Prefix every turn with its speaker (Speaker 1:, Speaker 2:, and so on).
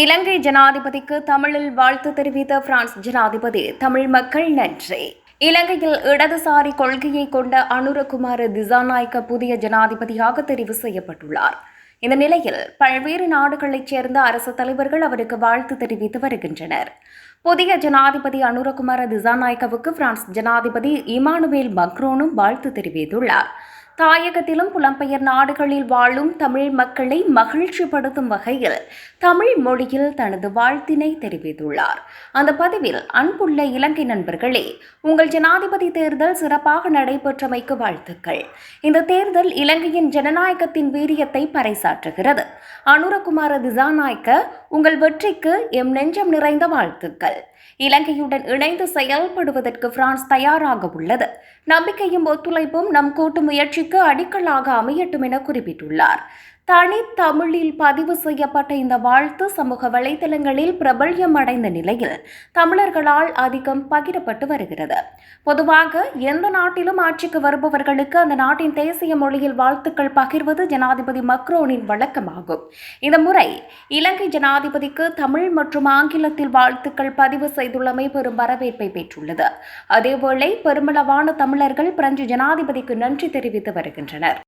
Speaker 1: இலங்கை ஜனாதிபதிக்கு தமிழில் வாழ்த்து தெரிவித்த பிரான்ஸ் ஜனாதிபதி தமிழ் மக்கள் நன்றி. இலங்கையில் இடதுசாரி கொள்கையை கொண்ட அனுரகுமார திசாநாயக்க புதிய ஜனாதிபதியாக தெரிவு செய்யப்பட்டுள்ளார். இந்த நிலையில் பல்வேறு நாடுகளைச் சேர்ந்த அரசு தலைவர்கள் அவருக்கு வாழ்த்து தெரிவித்து வருகின்றனர். புதிய ஜனாதிபதி அனுரகுமார திசாநாயக்கவுக்கு பிரான்ஸ் ஜனாதிபதி இமானுவேல் மக்ரோனும் வாழ்த்து தெரிவித்துள்ளார். தாயகத்திலும் புலம்பெயர் நாடுகளில் வாழும் தமிழ் மக்களை மகிழ்ச்சிப்படுத்தும் வகையில் தமிழ் மொழியில் தனது வாழ்த்தினை தெரிவித்துள்ளார். அந்த பதிவில் அன்புள்ள இலங்கை நண்பர்களே உங்கள் ஜனாதிபதி தேர்தல் சிறப்பாக நடைபெற்றமைக்கு வாழ்த்துக்கள். இந்த தேர்தல் இலங்கையின் ஜனநாயகத்தின் வீரியத்தை பறைசாற்றுகிறது. அனுரகுமார திசாநாயக்க உங்கள் வெற்றிக்கு எம் நெஞ்சம் நிறைந்த வாழ்த்துக்கள். இலங்கையுடன் இணைந்து செயல்படுவதற்கு பிரான்ஸ் தயாராக உள்ளது. நம்பிக்கையும் ஒத்துழைப்பும் நம் கூட்டு முயற்சிக்கு அடிக்கலாக அமையட்டும் என குறிப்பிட்டுள்ளார். தனித்தமிழில் பதிவு செய்யப்பட்ட இந்த வாழ்த்து சமூக வலைதளங்களில் பிரபல்யம் அடைந்த நிலையில் தமிழர்களால் அதிகம் பகிரப்பட்டு வருகிறது. பொதுவாக எந்த நாட்டிலும் ஆட்சிக்கு வருபவர்களுக்கு அந்த நாட்டின் தேசிய மொழியில் வாழ்த்துக்கள் பகிர்வது ஜனாதிபதி மக்ரோனின் வழக்கமாகும். இந்த முறை இலங்கை ஜனாதிபதிக்கு தமிழ் மற்றும் ஆங்கிலத்தில் வாழ்த்துக்கள் பதிவு செய்துள்ளமை பெரும் வரவேற்பை பெற்றுள்ளது. அதேவேளை பெருமளவான தமிழர்கள் பிரெஞ்சு ஜனாதிபதிக்கு நன்றி தெரிவித்து வருகின்றனர்.